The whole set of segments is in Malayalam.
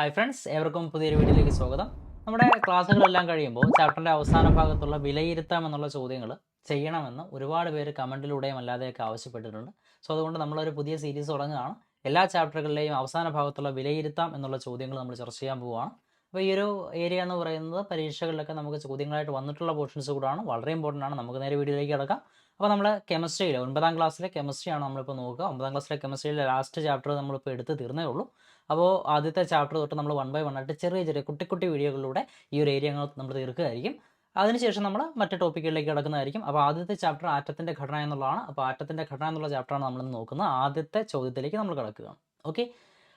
ഹായ് ഫ്രണ്ട്സ് ഏവർക്കും പുതിയൊരു വീഡിയോയിലേക്ക് സ്വാഗതം. നമ്മുടെ ക്ലാസ്സുകളെല്ലാം കഴിയുമ്പോൾ ചാപ്റ്ററിന്റെ അവസാന ഭാഗത്തുള്ള വിലയിരുത്താം എന്നുള്ള ചോദ്യങ്ങൾ ചെയ്യണമെന്ന് ഒരുപാട് പേര് കമന്റിലൂടെയും അല്ലാതെയൊക്കെ ആവശ്യപ്പെട്ടിട്ടുണ്ട്. സോ അതുകൊണ്ട് നമ്മളൊരു പുതിയ സീരീസ് തുടങ്ങുകയാണ്. എല്ലാ ചാപ്റ്ററുകളിലെയും അവസാന ഭാഗത്തുള്ള വിലയിരുത്താം എന്നുള്ള ചോദ്യങ്ങൾ നമ്മൾ ചർച്ച ചെയ്യാൻ പോവുകയാണ്. അപ്പോൾ ഈ ഒരു ഏരിയ എന്ന് പറയുന്നത് പരീക്ഷകളിലൊക്കെ നമുക്ക് ചോദ്യങ്ങളായിട്ട് വന്നിട്ടുള്ള പോർഷൻസ് കൂടാണ്. വളരെ ഇമ്പോർട്ടന്റ് ആണ്. നമുക്ക് നേരെ വീഡിയോയിലേക്ക് കിടക്കാം. അപ്പോൾ നമ്മൾ കെമിസ്ട്രിയിൽ ഒൻപതാം ക്ലാസ്സിലെ കെമിസ്ട്രിയാണ് നമ്മളിപ്പോൾ നോക്കുക. ഒമ്പതാം ക്ലാസ്സിലെ കെമിസ്ട്രിയിലെ ലാസ്റ്റ് ചാപ്റ്റർ നമ്മളിപ്പോൾ എടുത്ത് തീർന്നേ ഉള്ളൂ. അപ്പോൾ ആദ്യത്തെ ചാപ്റ്റർ തൊട്ട് നമ്മൾ വൺ ബൈ വൺ ആയിട്ട് ചെറിയ ചെറിയ കുട്ടി കുട്ടി വീഡിയോകളിലൂടെ ഈ ഒരു ഏരിയ നമ്മൾ തീർക്കുകയായിരിക്കും. അതിനുശേഷം നമ്മൾ മറ്റ് ടോപ്പിക്കുകളിലേക്ക് കിടക്കുന്നതായിരിക്കും. അപ്പോൾ ആദ്യത്തെ ചാപ്റ്റർ ആറ്റത്തിന്റെ ഘടന എന്നുള്ളതാണ്. അപ്പോൾ ആറ്റത്തിന്റെ ഘടന എന്നുള്ള ചാപ്റ്ററാണ് നമ്മൾ നോക്കുന്നത്. ആദ്യത്തെ ചോദ്യത്തിലേക്ക് നമ്മൾ കിടക്കുക ഓക്കെ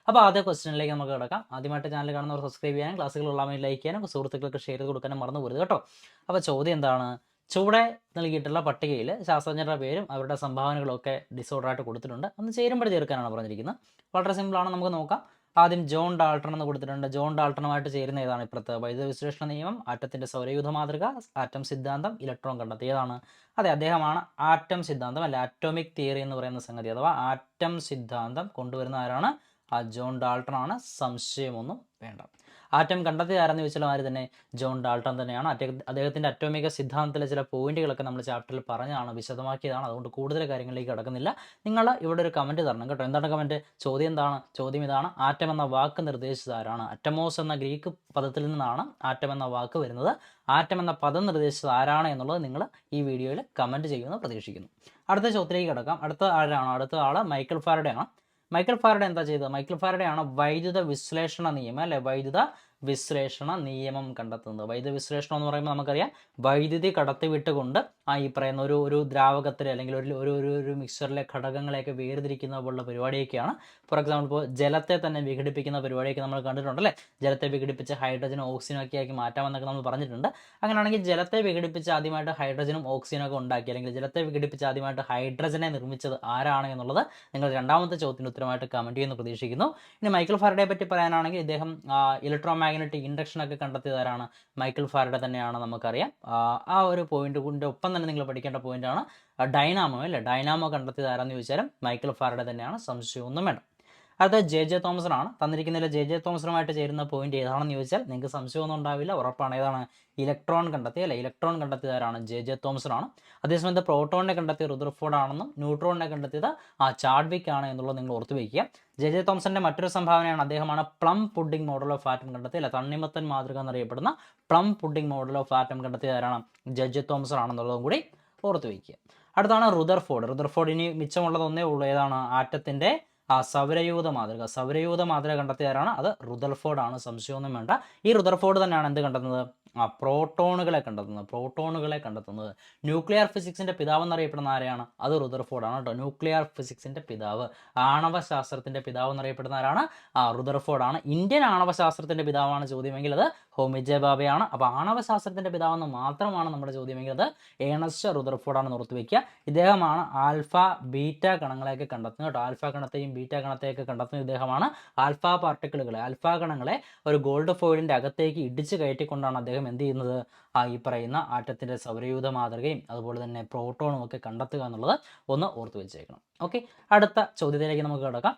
അപ്പോൾ ആദ്യ ക്വസ്റ്റ്യനിലേക്ക് നമുക്ക് കിടക്കാം. ആദ്യമായിട്ട് ചാനൽ കാണുന്നവർ സബ്സ്ക്രൈബ് ചെയ്യാനും ക്ലാസ്സുകളുള്ള ലൈക്ക് ചെയ്യാനും സുഹൃത്തുക്കൾക്ക് ഷെയർ ചെയ്ത് കൊടുക്കാനും മറന്നു പോരുത് കേട്ടോ. അപ്പോൾ ചോദ്യം എന്താണ്? ചുവടെ നൽകിയിട്ടുള്ള പട്ടികയിൽ ശാസ്ത്രജ്ഞരുടെ പേരും അവരുടെ സംഭാവനകളൊക്കെ ഡിസോർഡറായിട്ട് കൊടുത്തിട്ടുണ്ട്. അന്ന് ചേരുമ്പോൾ ചേർക്കാനാണ് പറഞ്ഞിരിക്കുന്നത്. വളരെ സിമ്പിളാണ് നമുക്ക് നോക്കാം. ആദ്യം ജോൺ ഡാൾട്ടൺ എന്ന് കൊടുത്തിട്ടുണ്ട്. ജോൺ ഡാൾട്ടണുമായിട്ട് ചേരുന്ന ഏതാണ് ഇപ്പുറത്ത് വൈദ്യുത വിശ്ലേഷണ നിയമം. ആറ്റത്തിന്റെ സൗരയൂഥ മാതൃക ആറ്റം സിദ്ധാന്തം ഇലക്ട്രോൺ കണ്ടെത്തി ഏതാണ്? അതെ അദ്ദേഹമാണ് ആറ്റം സിദ്ധാന്തം അല്ല ആറ്റോമിക് തിയറി എന്ന് പറയുന്ന സംഗതി. അഥവാ ആറ്റം സിദ്ധാന്തം കൊണ്ടുവരുന്ന ആരാണ്? ആ ജോൺ ഡാൾട്ടൺ ആണ് സംശയമൊന്നും വേണ്ട. ആറ്റം കണ്ടെത്തി ആരെന്ന് ചോദിച്ചാൽ ആര് തന്നെ? ജോൺ ഡാൾട്ടൺ തന്നെയാണ്. അദ്ദേഹ- അദ്ദേഹത്തിന്റെ അറ്റോമിക സിദ്ധാന്തത്തിലെ ചില പോയിന്റുകളൊക്കെ നമ്മൾ ചാപ്റ്ററിൽ പറഞ്ഞാണ് വിശദമാക്കിയതാണ്. അതുകൊണ്ട് കൂടുതൽ കാര്യങ്ങളിലേക്ക് കിടക്കുന്നില്ല. നിങ്ങൾ ഇവിടെ ഒരു കമന്റ് തരണം കേട്ടോ. എന്താണ് കമന്റ് ചോദ്യം എന്താണ്? ചോദ്യം ഇതാണ്. ആറ്റം എന്ന വാക്ക് നിർദ്ദേശിച്ചത് ആരാണ്? അറ്റമോസ് എന്ന ഗ്രീക്ക് പദത്തിൽ നിന്നാണ് ആറ്റം എന്ന വാക്ക് വരുന്നത്. ആറ്റം എന്ന പദം നിർദ്ദേശിച്ചത് ആരാണ് എന്നുള്ളത് നിങ്ങൾ ഈ വീഡിയോയിൽ കമന്റ് ചെയ്യുമെന്ന് പ്രതീക്ഷിക്കുന്നു. അടുത്ത ചോദ്യത്തിലേക്ക് കിടക്കാം. അടുത്ത ആരാണ്? അടുത്ത ആൾ മൈക്കിൾ ഫാരഡേ ആണ് മൈക്കിൾ ഫാരഡെ എന്താ ചെയ്തത്? മൈക്കിൾ ഫാരഡെ ആണ് വൈദ്യുത വിശ്ലേഷണ നിയമം അല്ലെ വൈദ്യുത വിശ്ലേഷണ നിയമം കണ്ടെത്തുന്നത്. വൈദ്യുത വിശ്ലേഷണം എന്ന് പറയുമ്പോൾ നമുക്കറിയാം വൈദ്യുതി കടത്തിവിട്ടുകൊണ്ട് ആ ഈ പറയുന്ന ഒരു ഒരു ദ്രാവകത്തിൽ അല്ലെങ്കിൽ ഒരു ഒരു ഒരു ഒരു മിക്സറിലെ ഘടകങ്ങളെയൊക്കെ വേർതിരിക്കുന്ന പോലുള്ള പരിപാടിയൊക്കെയാണ്. ഫോർ എക്സാമ്പിൾ ഇപ്പോൾ ജലത്തെ തന്നെ വിഘടിപ്പിക്കുന്ന പരിപാടിയൊക്കെ നമ്മൾ കണ്ടിട്ടുണ്ടല്ലേ ജലത്തെ വിഘടിപ്പിച്ച് ഹൈഡ്രജനും ഓക്സിജനും ഒക്കെ ആക്കി മാറ്റാമെന്നൊക്കെ നമ്മൾ പറഞ്ഞിട്ടുണ്ട്. അങ്ങനെയാണെങ്കിൽ ജലത്തെ വിഘടിപ്പിച്ച് ആദ്യമായിട്ട് ഹൈഡ്രജനും ഓക്സിജനും ഒക്കെ ഉണ്ടാക്കി അല്ലെങ്കിൽ ജലത്തെ വിഘടിപ്പിച്ച് ആദ്യമായിട്ട് ഹൈഡ്രജനെ നിർമ്മിച്ചത് ആരാണ് എന്നുള്ളത് നിങ്ങൾ രണ്ടാമത്തെ ചോദ്യത്തിന് ഉത്തരമായിട്ട് കമന്റ് ചെയ്യുമെന്ന് പ്രതീക്ഷിക്കുന്നു. ഇനി മൈക്കിൾ ഫാരഡയെ പറ്റി പറയാനാണെങ്കിൽ ഇദ്ദേഹം ഇലക്ട്രോ മാഗ്നറ്റിക് ഇൻഡക്ഷൻ ഒക്കെ കണ്ടെത്തിയതാരാണ്? മൈക്കിൾ ഫാരഡ തന്നെയാണ് നമുക്കറിയാം. ആ, ഒരു പോയിന്റ് ഒപ്പം തന്നെ നിങ്ങൾ പഠിക്കേണ്ട പോയിന്റാണ് ഡൈനാമോ അല്ലേ? ഡൈനാമോ കണ്ടെത്തിയതാരാന്ന് ചോദിച്ചാലും മൈക്കിൾ ഫാരഡ തന്നെയാണ്. സംശയമൊന്നും വേണ്ട. അടുത്ത ജെ ജെ തോമസൺ ആണ് തന്നിരിക്കുന്നതിൽ ജെ ജെ തോമസണുമായിട്ട് ചേരുന്ന പോയിന്റ് ഏതാണെന്ന് ചോദിച്ചാൽ നിങ്ങൾക്ക് സംശയമൊന്നും ഉണ്ടാവില്ല. ഉറപ്പാണ്. ഏതാണ്? ഇലക്ട്രോൺ കണ്ടെത്തിയ അല്ലെ? ഇലക്ട്രോൺ കണ്ടെത്തിയതാരാണ് ജെ ജെ തോമസൺ ആണ് അതേസമയത്ത് പ്രോട്ടോണിനെ കണ്ടെത്തിയ റുദർഫോർഡ് ആണെന്നും ന്യൂട്രോണിനെ കണ്ടെത്തിയത് ആ ചാഡ്വിക് ആണ് എന്നുള്ളത് നിങ്ങൾ ഓർത്തു വയ്ക്കുക. ജെ ജെ തോമസന്റെ മറ്റൊരു സംഭാവനയാണ് അദ്ദേഹമാണ് plum pudding model of atom കണ്ടെത്തിയ അല്ലെ? തണ്ണിമത്തൻ മാതൃക എന്നറിയപ്പെടുന്ന plum pudding model of atom കണ്ടെത്തിയതാരാണ് J J Thomson ആണെന്നുള്ളതും കൂടി ഓർത്തു വയ്ക്കുക. അടുത്താണ് റുദർഫോർഡ് റുദർഫോർഡ് ഇനി മിച്ചമുള്ളത് ഒന്നേ ഉള്ളൂ. ഏതാണ്? ആറ്റത്തിന്റെ ആ സൗരയൂഥ മാതൃക. സൗരയൂഥ മാതൃക കണ്ടെത്തിയവരാണ് അത് റുദർഫോർഡ് ആണ് സംശയമൊന്നും വേണ്ട. ഈ റുദർഫോർഡ് തന്നെയാണ് എന്ത് കണ്ടെത്തുന്നത്? ആ പ്രോട്ടോണുകളെ കണ്ടെത്തുന്നത്. പ്രോട്ടോണുകളെ കണ്ടെത്തുന്നത്. ന്യൂക്ലിയർ ഫിസിക്സിന്റെ പിതാവ് എന്നറിയപ്പെടുന്ന ആരെയാണ്? അത് റുദർഫോർഡ് ആണ് കേട്ടോ. ന്യൂക്ലിയർ ഫിസിക്സിന്റെ പിതാവ്. ആണവ ശാസ്ത്രത്തിന്റെ പിതാവ് എന്നറിയപ്പെടുന്ന ആരാണ്? ആ റുദർഫോർഡ് ആണ് ഇന്ത്യൻ ആണവ ശാസ്ത്രത്തിന്റെ പിതാവാണ് ചോദ്യമെങ്കിൽ അത് ഹോമി ജെ ബാബയാണ് അപ്പോൾ ആണവ ശാസ്ത്രത്തിന്റെ പിതാവെന്ന് മാത്രമാണ് നമ്മുടെ ചോദ്യമെങ്കിൽ അത് ഏണസ്റ്റ് റുദർഫോർഡ് ആണെന്ന് ഓർത്ത് ഇദ്ദേഹമാണ് ആൽഫ ബീറ്റ കണങ്ങളെയൊക്കെ കണ്ടെത്തുന്നത് കേട്ടോ. ആൽഫ കണത്തെയും ബീറ്റ കണത്തെയൊക്കെ കണ്ടെത്തുന്ന ഇദ്ദേഹമാണ് ആൽഫ പാർട്ടിക്കിളുകളെ. ആൽഫ കണങ്ങളെ ഒരു ഗോൾഡ് ഫോയിലിന്റെ അകത്തേക്ക് ഇടിച്ച് കയറ്റിക്കൊണ്ടാണ് അദ്ദേഹം എന്ത് ചെയ്യുന്നത്? ആ ഈ പറയുന്ന ആറ്റത്തിന്റെ സൗരയൂഥ മാതൃകയും അതുപോലെ തന്നെ പ്രോട്ടോണും ഒക്കെ കണ്ടെത്തുക എന്നുള്ളത് ഒന്ന് ഓർത്തു വെച്ചേക്കണം. ഓക്കെ. അടുത്ത ചോദ്യത്തിലേക്ക് നമുക്ക് കിടക്കാം.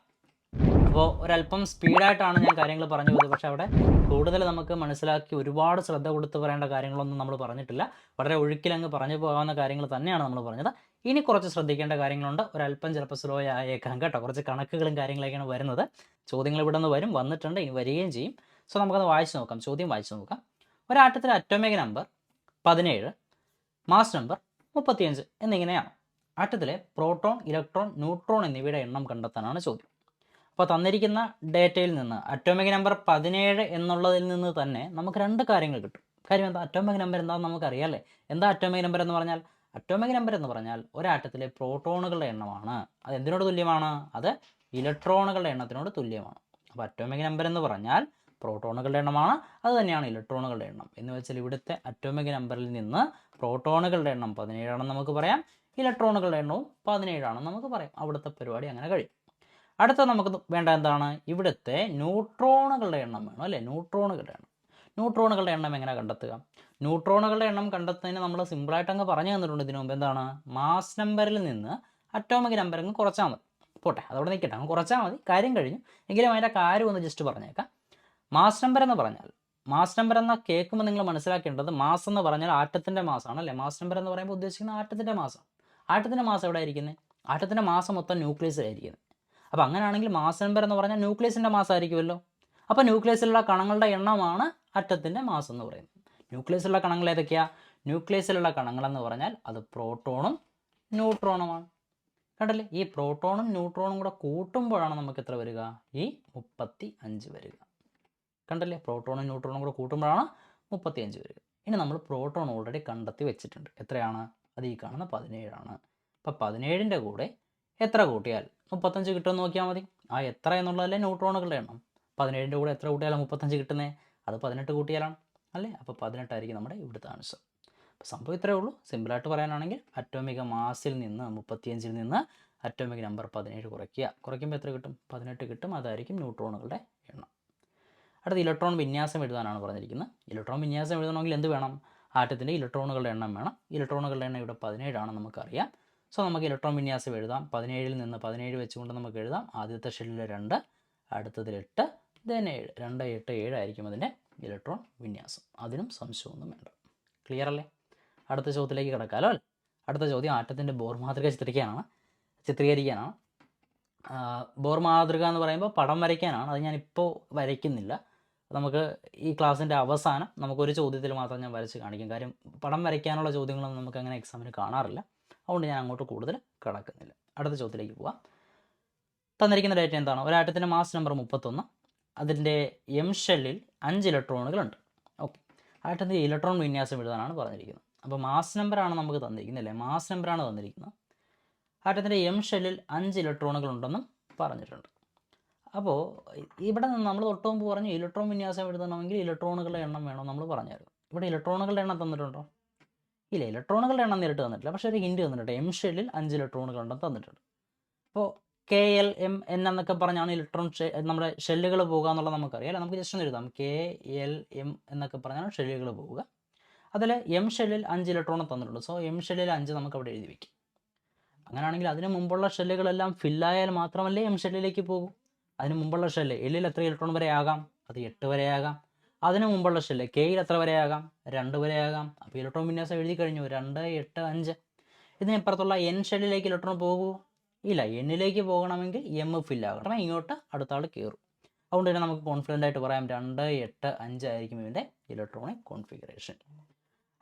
അപ്പോൾ ഒരല്പം സ്പീഡായിട്ടാണ് ഞാൻ കാര്യങ്ങൾ പറഞ്ഞു പോയത്. പക്ഷേ അവിടെ കൂടുതൽ നമുക്ക് മനസ്സിലാക്കി ഒരുപാട് ശ്രദ്ധ കൊടുത്ത് പറയേണ്ട കാര്യങ്ങളൊന്നും നമ്മൾ പറഞ്ഞിട്ടില്ല. വളരെ ഒഴുക്കിലങ്ങ് പറഞ്ഞു പോകാവുന്ന കാര്യങ്ങൾ തന്നെയാണ് നമ്മൾ പറഞ്ഞത്. ഇനി കുറച്ച് ശ്രദ്ധിക്കേണ്ട കാര്യങ്ങളുണ്ട്. ഒരല്പം ചിലപ്പോൾ സ്ലോ ആയേക്കാം കേട്ടോ. കുറച്ച് കണക്കുകളും കാര്യങ്ങളൊക്കെയാണ് വരുന്നത്. ചോദ്യങ്ങൾ ഇവിടെ നിന്ന് വരും വന്നിട്ടുണ്ട്. ഇനി വരികയും ചെയ്യും. സോ നമുക്കത് വായിച്ചു നോക്കാം. ചോദ്യം വായിച്ചു നോക്കാം. ഒരാട്ടത്തിലെ അറ്റോമിക് നമ്പർ പതിനേഴ് മാസ് നമ്പർ മുപ്പത്തിയഞ്ച് എന്നിങ്ങനെയാണ്. ആറ്റത്തിലെ പ്രോട്ടോൺ ഇലക്ട്രോൺ ന്യൂട്രോൺ എന്നിവയുടെ എണ്ണം കണ്ടെത്താനാണ് ചോദ്യം. അപ്പോൾ തന്നിരിക്കുന്ന ഡേറ്റയിൽ നിന്ന് അറ്റോമിക് നമ്പർ പതിനേഴ് എന്നുള്ളതിൽ നിന്ന് തന്നെ നമുക്ക് രണ്ട് കാര്യങ്ങൾ കിട്ടും. കാര്യം എന്താ? അറ്റോമിക് നമ്പർ എന്താണെന്ന് നമുക്കറിയാമല്ലേ എന്താ അറ്റോമിക് നമ്പർ എന്ന് പറഞ്ഞാൽ? അറ്റോമിക് നമ്പർ എന്ന് പറഞ്ഞാൽ ഒരാറ്റത്തിലെ പ്രോട്ടോണുകളുടെ എണ്ണമാണ്. അത് എന്തിനോട് തുല്യമാണ്? അത് ഇലക്ട്രോണുകളുടെ എണ്ണത്തിനോട് തുല്യമാണ്. അപ്പോൾ അറ്റോമിക് നമ്പർ എന്ന് പറഞ്ഞാൽ പ്രോട്ടോണുകളുടെ എണ്ണമാണ്. അത് തന്നെയാണ് ഇലക്ട്രോണുകളുടെ എണ്ണം. എന്ന് വെച്ചാൽ ഇവിടുത്തെ അറ്റോമിക് നമ്പറിൽ നിന്ന് പ്രോട്ടോണുകളുടെ എണ്ണം പതിനേഴാണെന്ന് നമുക്ക് പറയാം. ഇലക്ട്രോണുകളുടെ എണ്ണവും പതിനേഴാണെന്ന് നമുക്ക് പറയാം. അവിടുത്തെ പരിപാടി അങ്ങനെ കഴിയും. അടുത്ത നമുക്ക് വേണ്ട എന്താണ്? ഇവിടുത്തെ ന്യൂട്രോണുകളുടെ എണ്ണം വേണം അല്ലേ? ന്യൂട്രോണുകളുടെ എണ്ണം. ന്യൂട്രോണുകളുടെ എണ്ണം എങ്ങനെ കണ്ടെത്തുക? ന്യൂട്രോണുകളുടെ എണ്ണം കണ്ടെത്തുന്നതിന് നമ്മൾ സിമ്പിളായിട്ട് അങ്ങ് പറഞ്ഞു തന്നിട്ടുണ്ട്. ഇതിനു മുമ്പ് എന്താണ്? മാസ് നമ്പറിൽ നിന്ന് അറ്റോമിക് നമ്പർ അങ്ങ് കുറച്ചാൽ മതി. പോട്ടെ അതവിടെ നിൽക്കട്ടെ. അങ്ങ് കുറച്ചാൽ മതി. കാര്യം കഴിഞ്ഞു. എങ്കിലും അതിന്റെ കാര്യം ഒന്ന് ജസ്റ്റ് പറഞ്ഞേക്കാം. മാസ് നമ്പർ എന്ന് പറഞ്ഞാൽ മാസ് നമ്പർ എന്ന കേൾക്കുമ്പോൾ നിങ്ങൾ മനസ്സിലാക്കേണ്ടത് മാസ് എന്ന് പറഞ്ഞാൽ ആറ്റത്തിന്റെ മാസമാണ് അല്ലേ? മാസ് നമ്പർ എന്ന് പറയുമ്പോൾ ഉദ്ദേശിക്കുന്നത് ആറ്റത്തിന്റെ മാസം ആറ്റത്തിന്റെ മാസം എവിടെ ആയിരിക്കുന്നത് ആറ്റത്തിന്റെ മാസം മൊത്തം ന്യൂക്ലിയസിലായിരിക്കുന്നത് അപ്പോൾ അങ്ങനെയാണെങ്കിൽ മാസ് നമ്പർ എന്ന് പറഞ്ഞാൽ ന്യൂക്ലിയസിന്റെ മാസ് ആയിരിക്കുമല്ലോ അപ്പോൾ ന്യൂക്ലിയസിലുള്ള കണങ്ങളുടെ എണ്ണമാണ് അറ്റത്തിന്റെ മാസം എന്ന് പറയുന്നത്. ന്യൂക്ലിയസിലുള്ള കണങ്ങൾ ഏതൊക്കെയാണ് ന്യൂക്ലിയസിലുള്ള കണങ്ങളെന്ന് പറഞ്ഞാൽ അത് പ്രോട്ടോണും ന്യൂട്രോണുമാണ്. കണ്ടല്ലേ? ഈ പ്രോട്ടോണും ന്യൂട്രോണും കൂടെ കൂട്ടുമ്പോഴാണ് നമുക്ക് എത്ര വരിക? ഈ മുപ്പത്തി അഞ്ച് വരിക. കണ്ടല്ലേ? പ്രോട്ടോണും ന്യൂട്രോണും കൂടെ കൂട്ടുമ്പോഴാണ് മുപ്പത്തി അഞ്ച് വരിക. ഇനി നമ്മൾ പ്രോട്ടോൺ ഓൾറെഡി കണ്ടെത്തി വെച്ചിട്ടുണ്ട്. എത്രയാണ്? അത് ഈ കാണുന്ന പതിനേഴാണ്. അപ്പോൾ പതിനേഴിന്റെ കൂടെ എത്ര കൂട്ടിയാൽ മുപ്പത്തഞ്ച് കിട്ടുമെന്ന് നോക്കിയാൽ മതി. ആ എത്ര എന്നുള്ളതല്ലേ ന്യൂട്രോണുകളുടെ എണ്ണം. പതിനേഴിന്റെ കൂടെ എത്ര കൂട്ടിയാലാണ് മുപ്പത്തഞ്ച് കിട്ടുന്നത് അത് പതിനെട്ട് കൂട്ടിയാലാണ്. അല്ലേ? അപ്പോൾ പതിനെട്ടായിരിക്കും നമ്മുടെ ഇവിടുത്തെ ആൻസർ. അപ്പോൾ സംഭവം ഇത്രയേ ഉള്ളൂ. സിമ്പിളായിട്ട് പറയാനാണെങ്കിൽ അറ്റോമിക മാസിൽ നിന്ന് മുപ്പത്തിയഞ്ചിൽ നിന്ന് അറ്റോമിക് നമ്പർ പതിനേഴ് കുറയ്ക്കുക. കുറയ്ക്കുമ്പോൾ എത്ര കിട്ടും? പതിനെട്ട് കിട്ടും. അതായിരിക്കും ന്യൂട്രോണുകളുടെ എണ്ണം. അടുത്ത ഇലക്ട്രോൺ വിന്യാസം എഴുതാനാണ് പറഞ്ഞിരിക്കുന്നത്. ഇലക്ട്രോൺ വിന്യാസം എഴുതണമെങ്കിൽ എന്ത് വേണം? ആറ്റത്തിന്റെ ഇലക്ട്രോണുകളുടെ എണ്ണം വേണം. ഇലക്ട്രോണുകളുടെ എണ്ണം ഇവിടെ പതിനേഴാണ് നമുക്കറിയാം. സോ നമുക്ക് ഇലക്ട്രോൺ വിന്യാസം എഴുതാം. പതിനേഴിൽ നിന്ന് പതിനേഴ് വെച്ചുകൊണ്ട് നമുക്ക് എഴുതാം. ആദ്യത്തെ ഷെല്ലിൽ രണ്ട് അടുത്തതിൽ എട്ട് ദെൻ ഏഴ്. രണ്ട് എട്ട് ഏഴായിരിക്കും അതിന്റെ ഇലക്ട്രോൺ വിന്യാസം. അതിനും സംശയമൊന്നും വേണ്ട. ക്ലിയർ അല്ലേ? അടുത്ത ചോദ്യത്തിലേക്ക് കിടക്കാമല്ലോ അല്ലേ? അടുത്ത ചോദ്യം ആറ്റത്തിന്റെ ബോർ മാതൃക ചിത്രിക്കാനാണ്. ചിത്രീകരിക്കാനാണ്. ബോർ മാതൃക എന്ന് പറയുമ്പോൾ പടം വരയ്ക്കാനാണ്. അത് ഞാനിപ്പോൾ വരയ്ക്കുന്നില്ല. നമുക്ക് ഈ ക്ലാസ്സിന്റെ അവസാനം നമുക്കൊരു ചോദ്യത്തിൽ മാത്രം ഞാൻ വരച്ച് കാണിക്കും. കാര്യം പടം വരയ്ക്കാനുള്ള ചോദ്യങ്ങളൊന്നും നമുക്ക് അങ്ങനെ എക്സാമിന് കാണാറില്ല. അതുകൊണ്ട് ഞാൻ അങ്ങോട്ട് കൂടുതൽ കിടക്കുന്നില്ല. അടുത്ത ചോദ്യത്തിലേക്ക് പോവാം. തന്നിരിക്കുന്ന ഡേറ്റ എന്താണ്? ഒരാറ്റത്തിന്റെ മാസ് നമ്പർ മുപ്പത്തൊന്ന്. അതിന്റെ എം ഷെല്ലിൽ അഞ്ച് ഇലക്ട്രോണുകളുണ്ട് ഓക്കെ ആറ്റത്തിന്റെ ഇലക്ട്രോൺ വിന്യാസം എഴുതാനാണ് പറഞ്ഞിരിക്കുന്നത്. അപ്പോൾ മാസ് നമ്പറാണ് നമുക്ക് തന്നിരിക്കുന്നത് അല്ലേ? മാസ് നമ്പറാണ് തന്നിരിക്കുന്നത്. ആറ്റത്തിന്റെ എം ഷെല്ലിൽ അഞ്ച് ഇലക്ട്രോണുകൾ ഉണ്ടെന്നും പറഞ്ഞിട്ടുണ്ട്. അപ്പോൾ ഇവിടെ നിന്ന് നമ്മൾ തൊട്ട് പറഞ്ഞു ഇലക്ട്രോൺ വിന്യാസം എഴുതണമെങ്കിൽ ഇലക്ട്രോണുകളുടെ എണ്ണം വേണം നമ്മൾ പറഞ്ഞായിരുന്നു. ഇവിടെ ഇലക്ട്രോണുകളുടെ എണ്ണം തന്നിട്ടുണ്ടോ? ഇല്ല ഇലക്ട്രോണുകളുടെ എണ്ണം നേരിട്ട് തന്നിട്ടില്ല പക്ഷേ ഒരു ഹിൻഡ് തന്നിട്ടുണ്ട് എം ഷെല്ലിൽ അഞ്ച് ഇലക്ട്രോണുകൾ ഉണ്ടെന്ന് തന്നിട്ടുണ്ട്. അപ്പോൾ കെ എൽ എം എൻ എന്നൊക്കെ പറഞ്ഞാണ് ഇലക്ട്രോൺ നമ്മുടെ ഷെല്ലുകൾ പോകുക എന്നുള്ളത് നമുക്കറിയാം. നമുക്ക് ജസ്റ്റ് ഒന്ന് എഴുതാം. കെ എൽ എം എന്നൊക്കെ പറഞ്ഞാണ് ഷെല്ലുകൾ പോവുക അതിൽ എം ഷെല്ലിൽ അഞ്ച് ഇലക്ട്രോൺ തന്നിട്ടുണ്ട്. സോ എം ഷെല്ലിൽ അഞ്ച് നമുക്ക് അവിടെ എഴുതി വയ്ക്കും അങ്ങനെയാണെങ്കിൽ അതിന് മുമ്പുള്ള ഷെല്ലുകളെല്ലാം ഫില്ലായാൽ മാത്രമല്ലേ എം ഷെല്ലിലേക്ക് പോകും? അതിന് മുമ്പുള്ള ഷെല്ല് എല്ലിൽ എത്ര ഇലക്ട്രോൺ വരെ ആകാം? അത് എട്ട് വരെ ആകാം. അതിന് മുമ്പുള്ള ഷെല്ല് കെയിൽ എത്ര വരെയാകാം? രണ്ട് വരെയാകാം. അപ്പോൾ ഇലക്ട്രോൺ വിന്യാസം എഴുതി കഴിഞ്ഞു. രണ്ട് എട്ട് അഞ്ച്. ഇതിനിപ്പുറത്തുള്ള എൻ ഷെല്ലിലേക്ക് ഇലക്ട്രോൺ പോകൂ ഇല്ല എന്നിലേക്ക് പോകണമെങ്കിൽ എം ഫില്ലാകണം ഇങ്ങോട്ട് അടുത്ത ആൾ കയറും അതുകൊണ്ട് തന്നെ നമുക്ക് കോൺഫിഡന്റ് ആയിട്ട് പറയാം. രണ്ട് എട്ട് അഞ്ച് ആയിരിക്കും ഇതിന്റെ ഇലക്ട്രോണിക് കോൺഫിഗറേഷൻ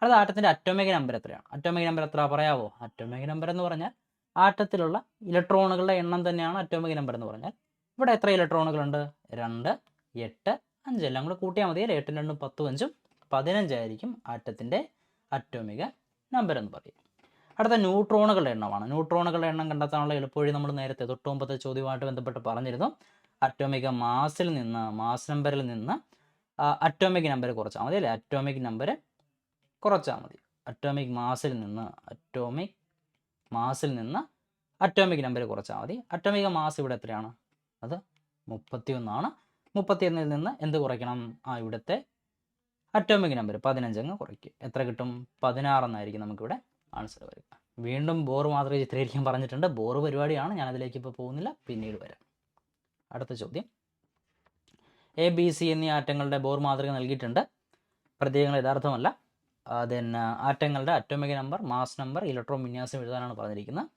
അടുത്ത ആറ്റത്തിന്റെ അറ്റോമിക് നമ്പർ എത്രയാണ്? അറ്റോമിക് നമ്പർ എത്ര പറയാവോ? അറ്റോമിക് നമ്പർ എന്ന് പറഞ്ഞാൽ ആറ്റത്തിലുള്ള ഇലക്ട്രോണുകളുടെ എണ്ണം തന്നെയാണ് അറ്റോമിക് നമ്പർ എന്ന് പറഞ്ഞാൽ. ഇവിടെ എത്ര ഇലക്ട്രോണുകളുണ്ട് രണ്ട് എട്ട് അഞ്ച് എല്ലാം കൂടെ കൂട്ടിയാൽ മതി അല്ലേ? എട്ടും രണ്ടും പത്തും അഞ്ചും പതിനഞ്ചായിരിക്കും ആറ്റത്തിന്റെ അറ്റോമിക നമ്പർ എന്ന് പറയും. അടുത്ത ന്യൂട്രോണുകളുടെ എണ്ണമാണ്. ന്യൂട്രോണുകളുടെ എണ്ണം കണ്ടെത്താനുള്ള എളുപ്പവഴി നമ്മൾ നേരത്തെ തൊട്ടുമ്പത്തെ ചോദ്യമായിട്ട് ബന്ധപ്പെട്ട് പറഞ്ഞിരുന്നു. അറ്റോമിക മാസിൽ നിന്ന് മാസ് നമ്പറിൽ നിന്ന് അറ്റോമിക് നമ്പർ കുറച്ചാൽ മതി അല്ലേ? അറ്റോമിക് നമ്പർ കുറച്ചാൽ മതി. അറ്റോമിക് മാസിൽ നിന്ന് അറ്റോമിക് മാസിൽ നിന്ന് അറ്റോമിക് നമ്പർ കുറച്ചാൽ മതി. അറ്റോമിക മാസ് ഇവിടെ എത്രയാണ്? അത് മുപ്പത്തിയൊന്നാണ്. മുപ്പത്തിയൊന്നിൽ നിന്ന് എന്ത് കുറയ്ക്കണം? ആ ഇവിടുത്തെ അറ്റോമിക് നമ്പർ പതിനഞ്ചങ്ങ് കുറയ്ക്കുക എത്ര കിട്ടും? പതിനാറെന്നായിരിക്കും നമുക്കിവിടെ ആൻസർ വരിക. വീണ്ടും ബോർ മാത്രമേ ചിത്രീകരിക്കാൻ പറഞ്ഞിട്ടുണ്ട്. ബോർ പരിപാടിയാണ്. ഞാൻ അതിലേക്ക് ഇപ്പോൾ പോകുന്നില്ല. പിന്നീട് വരാം. അടുത്ത ചോദ്യം. എ ബി സി എന്നീ ആറ്റങ്ങളുടെ ബോർ മാതൃക നൽകിയിട്ടുണ്ട്. പ്രതീകങ്ങൾ യഥാർത്ഥമല്ല. Then ആറ്റങ്ങളുടെ atomic number mass number electron വിന്യാസം എഴുതാനാണ് പറഞ്ഞിരിക്കുന്നത്.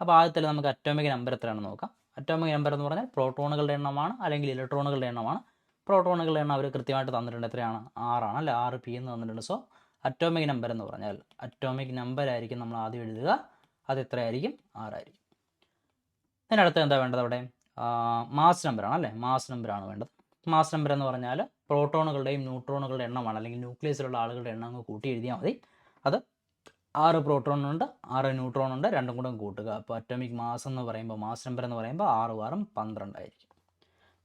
അപ്പോൾ ആദ്യത്തിൽ നമുക്ക് അറ്റോമിക് നമ്പർ എത്രയാണെന്ന് നോക്കാം. അറ്റോമിക് നമ്പർ എന്ന് പറഞ്ഞാൽ പ്രോട്ടോണുകളുടെ എണ്ണമാണ് അല്ലെങ്കിൽ ഇലക്ട്രോണുകളുടെ എണ്ണമാണ്. പ്രോട്ടോണുകളുടെ എണ്ണം അവർ കൃത്യമായിട്ട് തന്നിട്ടുണ്ട്. എത്രയാണ്? ആറാണ് അല്ല? ആറ് പി എന്ന് തന്നിട്ടുണ്ട്. സോ അറ്റോമിക് നമ്പർ എന്ന് പറഞ്ഞാൽ അറ്റോമിക് നമ്പർ ആയിരിക്കും നമ്മൾ ആദ്യം എഴുതുക. അത് എത്രയായിരിക്കും? ആറായിരിക്കും. ഇതിന് അടുത്ത് എന്താ വേണ്ടത് അവിടെ? മാസ് നമ്പറാണ് അല്ലേ? മാസ് നമ്പറാണ് വേണ്ടത്. മാസ് നമ്പർ എന്ന് പറഞ്ഞാൽ പ്രോട്ടോണുകളുടെയും ന്യൂട്രോണുകളുടെ എണ്ണമാണ്. അല്ലെങ്കിൽ ന്യൂക്ലിയസിലുള്ള ആളുകളുടെ എണ്ണം അങ്ങ് കൂട്ടി എഴുതിയാൽ മതി. അത് ആറ് പ്രോട്ടോൺ ഉണ്ട് ആറ് ന്യൂട്രോൺ ഉണ്ട് രണ്ടും കൂടെ കൂട്ടുക. അപ്പോൾ അറ്റോമിക് മാസ് എന്ന് പറയുമ്പോൾ മാസ് നമ്പർ എന്ന് പറയുമ്പോൾ ആറ് വാറും പന്ത്രണ്ടായിരിക്കും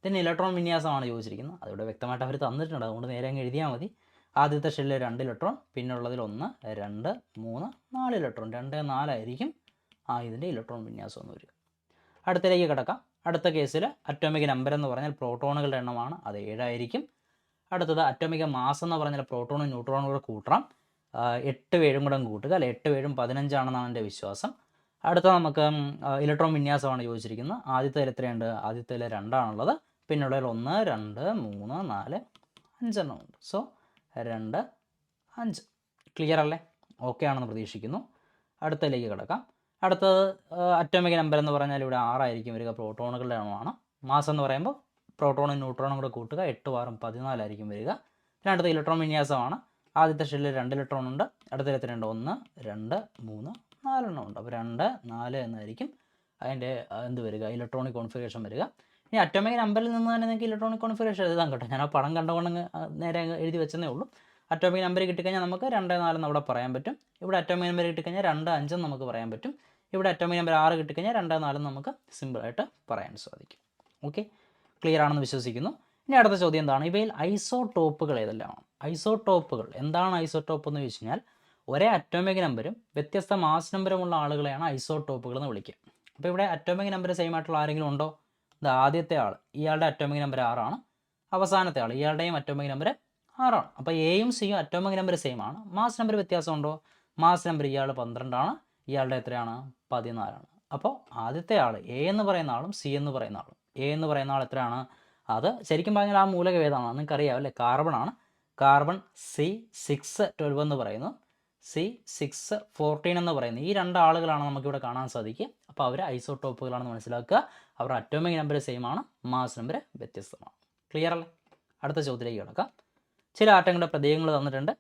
പിന്നെ ഇലക്ട്രോൺ വിന്യാസമാണ് ചോദിച്ചിരിക്കുന്നത്. അതിവിടെ വ്യക്തമായിട്ട് അവർ തന്നിട്ടുണ്ട്. അതുകൊണ്ട് നേരെ അങ്ങ് എഴുതിയാൽ മതി. ആദ്യത്തെ ഷെല്ലിൽ രണ്ട് ഇലക്ട്രോൺ പിന്നെ ഉള്ളതിൽ ഒന്ന് രണ്ട് മൂന്ന് നാല് ഇലക്ട്രോൺ രണ്ട് നാലായിരിക്കും ആ ഇതിന്റെ ഇലക്ട്രോൺ വിന്യാസം എന്ന് വരിക. അടുത്തിലേക്ക് കിടക്കാം. അടുത്ത കേസിൽ അറ്റോമിക് നമ്പർ എന്ന് പറഞ്ഞാൽ പ്രോട്ടോണുകളുടെ എണ്ണമാണ്. അത് ഏഴായിരിക്കും. അടുത്തത് അറ്റോമിക മാസ് എന്ന് പറഞ്ഞാൽ പ്രോട്ടോണും ന്യൂട്രോണും കൂടെ കൂട്ടണം. എട്ട് പേരും കൂടെ കൂട്ടുക. അല്ലെ എട്ട് പേരും പതിനഞ്ചാണെന്നാണ് എന്റെ വിശ്വാസം. അടുത്ത നമുക്ക് ഇലക്ട്രോൺ വിന്യാസമാണ് ചോദിച്ചിരിക്കുന്നത്. ആദ്യത്തേൽ എത്രയുണ്ട്? ആദ്യത്തേൽ രണ്ടാണുള്ളത്. പിന്നുള്ളതിൽ ഒന്ന് രണ്ട് മൂന്ന് നാല് അഞ്ചെണ്ണം ഉണ്ട്. സോ രണ്ട് അഞ്ച്. ക്ലിയർ അല്ലേ? ഓക്കെ ആണെന്ന് പ്രതീക്ഷിക്കുന്നു. അടുത്തതിലേക്ക് കിടക്കാം. അടുത്തത് അറ്റോമിക് നമ്പർ എന്ന് പറഞ്ഞാൽ ഇവിടെ ആറായിരിക്കും വരിക. പ്രോട്ടോണുകളുടെ എണ്ണമാണ്. മാസം എന്ന് പറയുമ്പോൾ പ്രോട്ടോണും ന്യൂട്രോണും കൂടെ കൂട്ടുക. എട്ട് വാറും പതിനാലായിരിക്കും വരിക. അടുത്ത ഇലക്ട്രോൺ വിന്യാസമാണ്. ആദ്യത്തെ ഷെല്ലിൽ രണ്ട് ഇലക്ട്രോൺ ഉണ്ട്. അടുത്ത രണ്ട് ഒന്ന് രണ്ട് മൂന്ന് നാലെണ്ണം ഉണ്ട്. അപ്പോൾ രണ്ട് നാല് എന്നായിരിക്കും അതിന്റെ എന്ത് വരിക? ഇലക്ട്രോണിക് കോൺഫിഗറേഷൻ വരിക. ഇനി അറ്റോമിക് നമ്പറിൽ നിന്ന് തന്നെ നിങ്ങൾക്ക് ഇലക്ട്രോണിക് കോൺഫിഗറേഷൻ എഴുതാൻ കേട്ടോ. ഞാൻ ആ പടം കണ്ടുകൊണ്ട് നേരെ എഴുതി വെച്ചതേ ഉള്ളൂ. അറ്റോമിക് നമ്പർ കിട്ടിക്കഴിഞ്ഞാൽ നമുക്ക് രണ്ട് നാലെന്ന് അവിടെ പറയാൻ പറ്റും. ഇവിടെ അറ്റോമിക് നമ്പർ കിട്ടിക്കഴിഞ്ഞാൽ രണ്ട് അഞ്ചെന്ന് നമുക്ക് പറയാൻ പറ്റും. ഇവിടെ അറ്റോമിക് നമ്പർ ആറ് കിട്ടിക്കഴിഞ്ഞാൽ രണ്ട് നാലെന്ന് നമുക്ക് സിമ്പിളായിട്ട് പറയാൻ സാധിക്കും. ഓക്കെ ക്ലിയർ ആണെന്ന് വിശ്വസിക്കുന്നു. ഇനി അടുത്ത ചോദ്യം എന്താണ്? ഇവയിൽ ഐസോടോപ്പുകൾ ഏതെല്ലാമാണ് ഐസോടോപ്പുകൾ. എന്താണ് ഐസോടോപ്പ് എന്ന് ചോദിച്ചു കഴിഞ്ഞാൽ ഒരേ അറ്റോമിക് നമ്പരും വ്യത്യസ്ത മാസ് നമ്പറുമുള്ള ആളുകളെയാണ് ഐസോടോപ്പുകൾ എന്ന് വിളിക്കുക. അപ്പോൾ ഇവിടെ അറ്റോമിക് നമ്പർ സെയിം ആയിട്ടുള്ള ആരെങ്കിലും ഉണ്ടോ? ഇത് ആദ്യത്തെ ആൾ ഇയാളുടെ അറ്റോമിക് നമ്പർ ആറാണ് അവസാനത്തെ ആൾ ഇയാളുടെയും അറ്റോമിക് നമ്പർ ആറാണ് അപ്പോൾ എയും സിയും അറ്റോമിക് നമ്പർ സെയിം ആണ്. മാസ് നമ്പർ വ്യത്യാസമുണ്ടോ മാസ് നമ്പർ ഇയാൾ പന്ത്രണ്ടാണ് ഇയാളുടെ എത്രയാണ്? പതിനാലാണ് അപ്പോൾ ആദ്യത്തെ ആൾ എ എന്ന് പറയുന്ന ആളും സി എന്ന് പറയുന്ന ആളും. എ എന്ന് പറയുന്ന ആൾ എത്രയാണ്? അത് ശരിക്കും പറഞ്ഞാൽ ആ മൂലകം ഏതാണ് നിങ്ങൾക്ക് അല്ലേ കാർബൺ ആണ്. കാർബൺ സി സിക്സ് ട്വൽവ് എന്ന് പറയുന്നു. സി സിക്സ് ഫോർട്ടീൻ എന്ന് പറയുന്നു. ഈ രണ്ട് ആളുകളാണ് നമുക്കിവിടെ കാണാൻ സാധിക്കുക. അപ്പോൾ അവർ ഐസോടോപ്പുകളാണെന്ന് മനസ്സിലാക്കുക. അവർ അറ്റോമിക് നമ്പർ സെയിം ആണ്. മാസ് നമ്പർ വ്യത്യസ്തമാണ്. ക്ലിയർ അല്ലേ? അടുത്ത ചോദ്യത്തിലേക്ക് കിടക്കാം. ചില ആറ്റങ്ങളുടെ പ്രതീകങ്ങൾ തന്നിട്ടുണ്ട്.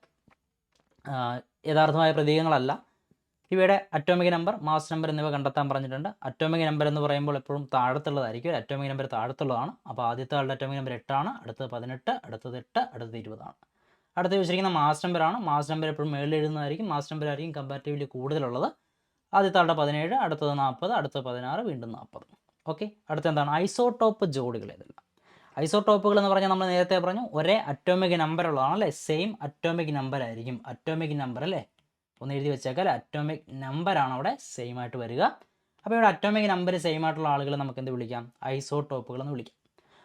യഥാർത്ഥമായ പ്രതീകങ്ങളല്ല. ഇവയുടെ അറ്റോമിക് നമ്പർ മാസ് നമ്പർ എന്നിവ കണ്ടെത്താൻ പറഞ്ഞിട്ടുണ്ട്. അറ്റോമിക് നമ്പർ എന്ന് പറയുമ്പോൾ എപ്പോഴും താഴത്തുള്ളതായിരിക്കും. ഒരു അറ്റോമിക് നമ്പർ താഴത്തുള്ളതാണ്. അപ്പോൾ ആദ്യത്തെ ആളുടെ അറ്റോമിക് നമ്പർ എട്ടാണ് അടുത്തത് പതിനെട്ട് അടുത്തത് എട്ട് അടുത്തത് ഇരുപതാണ്. അടുത്ത് വെച്ചിരിക്കുന്ന മാസ് നമ്പറാണ് മാസ് നമ്പർ എപ്പോഴും മേളിൽ എഴുതുന്നതായിരിക്കും. മാസ് നമ്പർ ആയിരിക്കും കമ്പാരിറ്റീവ്ലി കൂടുതലുള്ളത്. ആദ്യത്തെ ആളുടെ പതിനേഴ് അടുത്തത് നാൽപ്പത് അടുത്തത് പതിനാറ് വീണ്ടും നാൽപ്പത് ഓക്കെ അടുത്ത എന്താണ്? ഐസോടോപ്പ് ജോഡികൾ ഏതെല്ലാം? ഐസോടോപ്പുകൾ എന്ന് പറഞ്ഞാൽ നമ്മൾ നേരത്തെ പറഞ്ഞു ഒരേ അറ്റോമിക് നമ്പർ ഉള്ളതാണ് അല്ലേ? സെയിം അറ്റോമിക് നമ്പർ ആയിരിക്കും. അറ്റോമിക് നമ്പർ അല്ലേ? ഒന്ന് എഴുതി വെച്ചേക്കാൽ അറ്റോമിക് നമ്പറാണ് അവിടെ സെയിം ആയിട്ട് വരിക. അപ്പോൾ ഇവിടെ അറ്റോമിക് നമ്പർ സെയിം ആയിട്ടുള്ള ആളുകൾ നമുക്ക് എന്ത് വിളിക്കാം? ഐസോടോപ്പുകൾ എന്ന് വിളിക്കാം.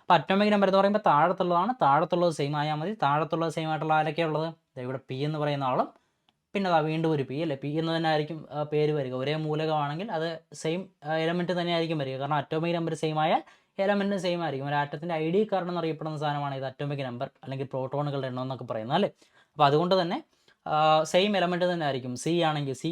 അപ്പോൾ അറ്റോമിക് നമ്പർ എന്ന് പറയുമ്പോൾ താഴത്തുള്ളതാണ്. താഴത്തുള്ളത് സെയിം ആയാൽ മതി. താഴത്തുള്ളത് സെയിം ആയിട്ടുള്ള ആരൊക്കെയാണ് ഉള്ളത്? ഇവിടെ പി എന്ന് പറയുന്ന ആളും. പിന്നെ അതാ വീണ്ടും ഒരു പി അല്ലേ? പി എന്ന് തന്നെ ആയിരിക്കും പേര് വരിക. ഒരേ മൂലകമാണെങ്കിൽ അത് സെയിം എലമെന്റ് തന്നെ ആയിരിക്കും വരിക. കാരണം അറ്റോമിക് നമ്പർ സെയിം ആയാൽ എലമെന്റ് സെയിം ആയിരിക്കും. ഒരു ആറ്റത്തിന്റെ ഐ ഡി കാർഡ് എന്നറിയപ്പെടുന്ന സാധനമാണ് ഇത് അറ്റോമിക് നമ്പർ അല്ലെങ്കിൽ പ്രോട്ടോണുകളുടെ എണ്ണം എന്നൊക്കെ പറയുന്നത് അല്ലേ? അപ്പോൾ അതുകൊണ്ട് തന്നെ സെയിം എലമെന്റ് തന്നെ ആയിരിക്കും. സി ആണെങ്കിൽ സി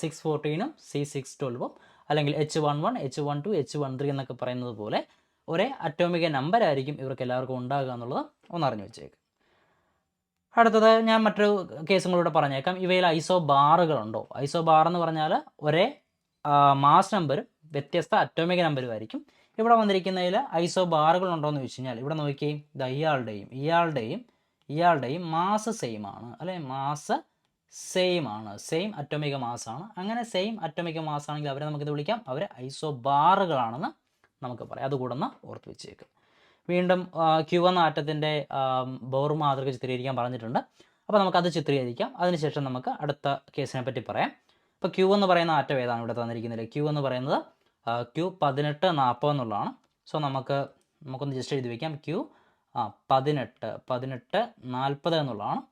സിക്സ് ഫോർട്ടീനും സി സിക്സ് ട്വൽവും അല്ലെങ്കിൽ H one one H one two H one three എന്നൊക്കെ പറയുന്നത് പോലെ ഒരേ അറ്റോമിക നമ്പർ ആയിരിക്കും ഇവർക്ക് എല്ലാവർക്കും ഉണ്ടാകുക എന്നുള്ളത് ഒന്നറിഞ്ഞു വെച്ചേക്ക്. അടുത്തത് ഞാൻ മറ്റൊരു കേസും കൂടെ പറഞ്ഞേക്കാം. ഇവയിൽ ഐസോ ബാറുകളുണ്ടോ ഐസോ ബാർ എന്ന് പറഞ്ഞാൽ ഒരേ മാസ് നമ്പരും വ്യത്യസ്ത അറ്റോമിക നമ്പരും ആയിരിക്കും. ഇവിടെ വന്നിരിക്കുന്നതിൽ ഐസോ ബാറുകൾ ഉണ്ടോ എന്ന് ചോദിച്ചു കഴിഞ്ഞാൽ ഇവിടെ നോക്കി ഇത് ഇയാളുടെയും ഇയാളുടെയും ഇയാളുടെയും മാസ് സെയിം ആണ്. അല്ലെ? മാസ് സെയിം ആണ്. സെയിം അറ്റോമിക മാസ് ആണ്. അങ്ങനെ സെയിം അറ്റോമിക മാസ് ആണെങ്കിൽ അവരെ നമുക്കിത് വിളിക്കാം. അവർ ഐസോ ബാറുകളാണെന്ന് നമുക്ക് പറയാം. അതുകൂടെ കൂടുന്ന ഓർത്ത് വെച്ചേക്കും. വീണ്ടും ക്യൂ എന്ന ആറ്റത്തിന്റെ ബോർ മാതൃക ചിത്രീകരിക്കാൻ പറഞ്ഞിട്ടുണ്ട്. അപ്പോൾ നമുക്കത് ചിത്രീകരിക്കാം. അതിനുശേഷം നമുക്ക് അടുത്ത കേസിനെ പറ്റി പറയാം. ഇപ്പോൾ ക്യൂ എന്ന് പറയുന്ന ആറ്റം ഏതാണ് ഇവിടെ തന്നിരിക്കുന്നത് ക്യൂ എന്ന് പറയുന്നത് ക്യൂ പതിനെട്ട് നാൽപ്പത് എന്നുള്ളതാണ്. സോ നമുക്ക് നമുക്കൊന്ന് ജസ്റ്റ് എഴുതി വയ്ക്കാം ക്യൂ ആ പതിനെട്ട് പതിനെട്ട് നാൽപ്പത് എന്നുള്ളതാണ്.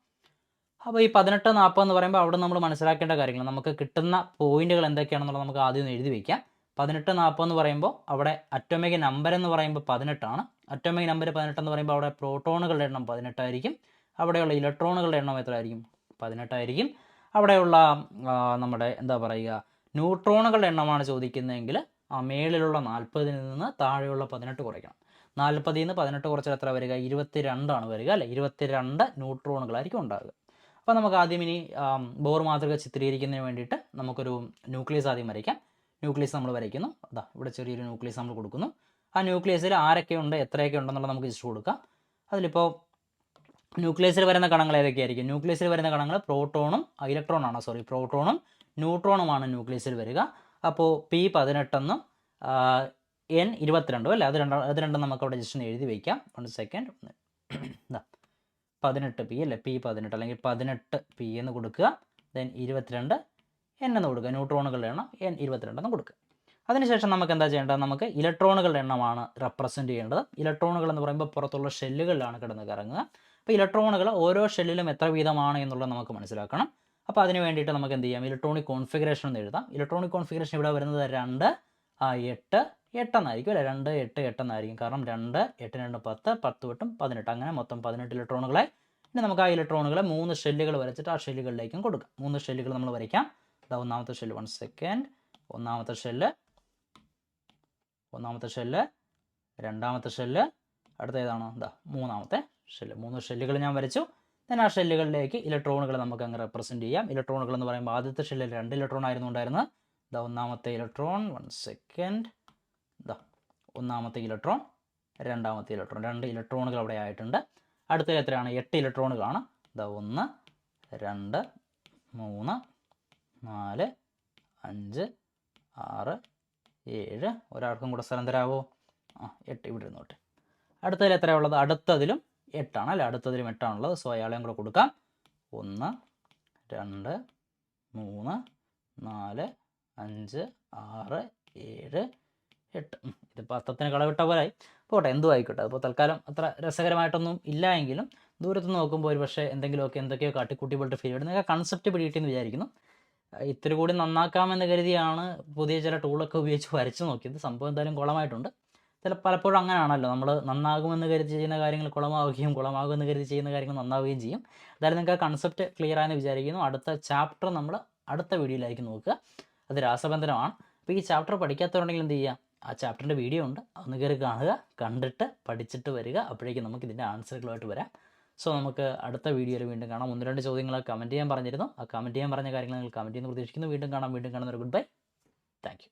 അപ്പോൾ ഈ പതിനെട്ട് നാൽപ്പത് എന്ന് പറയുമ്പോൾ അവിടെ നമ്മൾ മനസ്സിലാക്കേണ്ട കാര്യങ്ങൾ. നമുക്ക് കിട്ടുന്ന പോയിന്റുകൾ എന്തൊക്കെയാണെന്നുള്ളത് നമുക്ക് ആദ്യം എഴുതി വയ്ക്കാം പതിനെട്ട് നാൽപ്പത് എന്ന് പറയുമ്പോൾ അവിടെ അറ്റോമിക് നമ്പർ എന്ന് പറയുമ്പോൾ പതിനെട്ടാണ്. അറ്റോമിക് നമ്പർ പതിനെട്ട് എന്ന് പറയുമ്പോൾ അവിടെ പ്രോട്ടോണുകളുടെ എണ്ണം പതിനെട്ടായിരിക്കും. അവിടെയുള്ള ഇലക്ട്രോണുകളുടെ എണ്ണം എത്രയായിരിക്കും? പതിനെട്ടായിരിക്കും. അവിടെയുള്ള നമ്മുടെ എന്താ പറയുക ന്യൂട്രോണുകളുടെ എണ്ണമാണ് ചോദിക്കുന്നതെങ്കിൽ ആ മേളിലുള്ള നാൽപ്പതിൽ നിന്ന് താഴെയുള്ള പതിനെട്ട് കുറയ്ക്കണം. നാൽപ്പതിൽ നിന്ന് പതിനെട്ട് കുറച്ചിൽ എത്ര വരിക? ഇരുപത്തി രണ്ടാണ് വരിക അല്ലേ? ഇരുപത്തി രണ്ട് ന്യൂട്രോണുകളായിരിക്കും ഉണ്ടാകുക അപ്പോൾ നമുക്ക് ആദ്യം ഇനി ബോർ മാതൃക ചിത്രീകരിക്കുന്നതിന് വേണ്ടിയിട്ട് നമുക്കൊരു ന്യൂക്ലിയസ് ആദ്യം വരയ്ക്കാം. ന്യൂക്ലിയസ് നമ്മൾ വരയ്ക്കുന്നു. അതാ ഇവിടെ ചെറിയൊരു ന്യൂക്ലിയസ് നമ്മൾ കൊടുക്കുന്നു. ആ ന്യൂക്ലിയസിൽ ആരൊക്കെ ഉണ്ട് എത്രയൊക്കെ ഉണ്ടെന്നുള്ളത് നമുക്ക് ഇഷ്ടം കൊടുക്കാം. അതിലിപ്പോൾ ന്യൂക്ലിയസിൽ വരുന്ന കണങ്ങൾ ഏതൊക്കെയായിരിക്കും? ന്യൂക്ലിയസിൽ വരുന്ന കണങ്ങൾ പ്രോട്ടോണും ഇലക്ട്രോണാണ് സോറി പ്രോട്ടോണും ന്യൂട്രോണുമാണ് ന്യൂക്ലിയസിൽ വരിക. അപ്പോൾ പി പതിനെട്ടെന്നും എൻ ഇരുപത്തിരണ്ടും അല്ലേ? അത് രണ്ടാം അത് രണ്ടും നമുക്ക് അവിടെ ജസ്റ്റ് എഴുതി വയ്ക്കാം വൺ സെക്കൻഡ് എന്താ പതിനെട്ട് പി അല്ലേ? പി പതിനെട്ട് അല്ലെങ്കിൽ പതിനെട്ട് പി എന്ന് കൊടുക്കുക. ദെൻ ഇരുപത്തിരണ്ട് എൻ എന്ന് കൊടുക്കുക. ന്യൂട്രോണുകളുടെ എണ്ണം എൻ ഇരുപത്തിരണ്ടെന്ന് കൊടുക്കുക. അതിനുശേഷം നമുക്ക് എന്താ ചെയ്യേണ്ടത്? നമുക്ക് ഇലക്ട്രോണുകളുടെ എണ്ണമാണ് റെപ്രസെന്റ് ചെയ്യേണ്ടത്. ഇലക്ട്രോണുകൾ എന്ന് പറയുമ്പോൾ പുറത്തുള്ള ഷെല്ലുകളിലാണ് കിടന്ന് കറങ്ങുക. അപ്പോൾ ഇലക്ട്രോണുകൾ ഓരോ ഷെല്ലിലും എത്ര വീതമാണ് എന്നുള്ളത് നമുക്ക് മനസ്സിലാക്കണം. അപ്പോൾ അതിന് വേണ്ടിയിട്ട് നമുക്ക് എന്ത് ചെയ്യാം? ഇലക്ട്രോണിക് കോൺഫിഗറേഷൻ എന്ന് എഴുതാം. ഇലക്ട്രോണിക് കോൺഫിഗറേഷൻ ഇവിടെ വരുന്നത് രണ്ട് ആ എട്ട് എട്ടെന്നായിരിക്കും അല്ലേ? രണ്ട് എട്ട് എട്ടെന്നായിരിക്കും കാരണം രണ്ട് എട്ട് രണ്ട് പത്ത് പത്ത് എട്ടും പതിനെട്ട്. അങ്ങനെ മൊത്തം പതിനെട്ട് ഇലക്ട്രോണുകളെ ഇനി നമുക്ക് ആ ഇലക്ട്രോണുകളെ മൂന്ന് ഷെല്ലുകൾ വരച്ചിട്ട് ആ ഷെല്ലുകളിലേക്കും കൊടുക്കാം. മൂന്ന് ഷെല്ലുകൾ നമ്മൾ വരയ്ക്കാം. അതാ ഒന്നാമത്തെ ഷെല്ല്. വൺ സെക്കൻഡ് ഒന്നാമത്തെ ഷെല്ല്. ഒന്നാമത്തെ ഷെല്ല്. രണ്ടാമത്തെ ഷെല്ല്. അടുത്ത ഏതാണോ? എന്താ മൂന്നാമത്തെ ഷെല്ല്. മൂന്ന് ഷെല്ലുകൾ ഞാൻ വരച്ചു. ഞാൻ ആ ഷെല്ലുകളിലേക്ക് ഇലക്ട്രോണുകൾ നമുക്ക് അങ്ങ് റെപ്രസെന്റ് ചെയ്യാം. ഇലക്ട്രോണുകൾ എന്ന് പറയുമ്പോൾ ആദ്യത്തെ ഷെല്ലിൽ രണ്ട് ഇലക്ട്രോൺ ആയിരുന്നു ഉണ്ടായിരുന്നത്. ഇതാ ഒന്നാമത്തെ ഇലക്ട്രോൺ വൺ സെക്കൻഡ് ഇതാ ഒന്നാമത്തെ ഇലക്ട്രോൺ രണ്ടാമത്തെ ഇലക്ട്രോൺ രണ്ട് ഇലക്ട്രോണുകൾ അവിടെ ആയിട്ടുണ്ട്. അടുത്തത് എത്രയാണ്? എട്ട് ഇലക്ട്രോണുകളാണ് ഇതാ ഒന്ന് രണ്ട് മൂന്ന് നാല് അഞ്ച് ആറ് ഏഴ്. ഒരാൾക്കും കൂടെ സ്ഥലം തരാവോ? ആ എട്ട് ഇവിടെ ഇരുന്നോട്ടെ. അടുത്തതിൽ എത്രയാണ് ഉള്ളത്? അടുത്തതിലും എട്ടാണ് അല്ലെ? അടുത്തതിലും എട്ടാണുള്ളത് സോ അയാളെയും കൂടെ കൊടുക്കാം. ഒന്ന് രണ്ട് മൂന്ന് നാല് അഞ്ച് ആറ് ഏഴ് എട്ട്. ഉം, ഇതിപ്പോൾ അത്തത്തിന് കളവിട്ട പോലായി പോട്ടെ എന്തു ആയിക്കോട്ടെ. അതിപ്പോൾ തൽക്കാലം അത്ര രസകരമായിട്ടൊന്നും ഇല്ല എങ്കിലും ദൂരത്ത് നോക്കുമ്പോൾ ഒരു പക്ഷേ എന്തെങ്കിലുമൊക്കെ എന്തൊക്കെയോ കാട്ടിക്കൂട്ടി പോലത്തെ ഫീൽ നിങ്ങൾക്ക് കൺസെപ്റ്റ് പിടികിട്ടിയെന്ന് വിചാരിക്കുന്നു. ഇത്തിരി കൂടി നന്നാക്കാമെന്ന് കരുതിയാണ് പുതിയ ചില ടൂളൊക്കെ ഉപയോഗിച്ച് വരച്ച് നോക്കിയത്. സംഭവം എന്തായാലും കുളമായിട്ടുണ്ട്. ചില പലപ്പോഴും അങ്ങനെയാണല്ലോ. നമ്മൾ നന്നാകുമെന്ന് കരുതി ചെയ്യുന്ന കാര്യങ്ങൾ കുളമാവുകയും കുളമാകുമെന്ന് കരുതി ചെയ്യുന്ന കാര്യങ്ങൾ നന്നാവുകയും ചെയ്യും. എന്തായാലും നിങ്ങൾക്ക് ആ കൺസെപ്റ്റ് ക്ലിയർ ആയെന്ന് വിചാരിക്കുന്നു. അടുത്ത ചാപ്റ്റർ നമ്മൾ അടുത്ത വീഡിയോയിലായിരിക്കും നോക്കുക. അത് രാസബന്ധനമാണ്. അപ്പോൾ ഈ ചാപ്റ്റർ പഠിക്കാത്തവരുണ്ടെങ്കിൽ എന്ത് ചെയ്യുക ആ ചാപ്റ്ററിന്റെ വീഡിയോ ഉണ്ട്. ഒന്ന് കയറി കാണുക കണ്ടിട്ട് പഠിച്ചിട്ട് വരിക. അപ്പോഴേക്കും നമുക്ക് ഇതിന്റെ ആൻസറുകളുമായിട്ട് വരാം. സോ നമുക്ക് അടുത്ത വീഡിയോയിൽ വീണ്ടും കാണാം. ഒന്ന് രണ്ട് ചോദ്യങ്ങൾ കമന്റ് ചെയ്യാൻ പറഞ്ഞിരുന്നു. ആ കമന്റ് ചെയ്യാൻ പറഞ്ഞ കാര്യങ്ങൾ നിങ്ങൾ കമന്റ് ചെയ്യുന്ന പ്രതീക്ഷിക്കുന്നു. വീണ്ടും കാണാം. വീണ്ടും കാണുന്നൊരു ഗുഡ് ബൈ താങ്ക്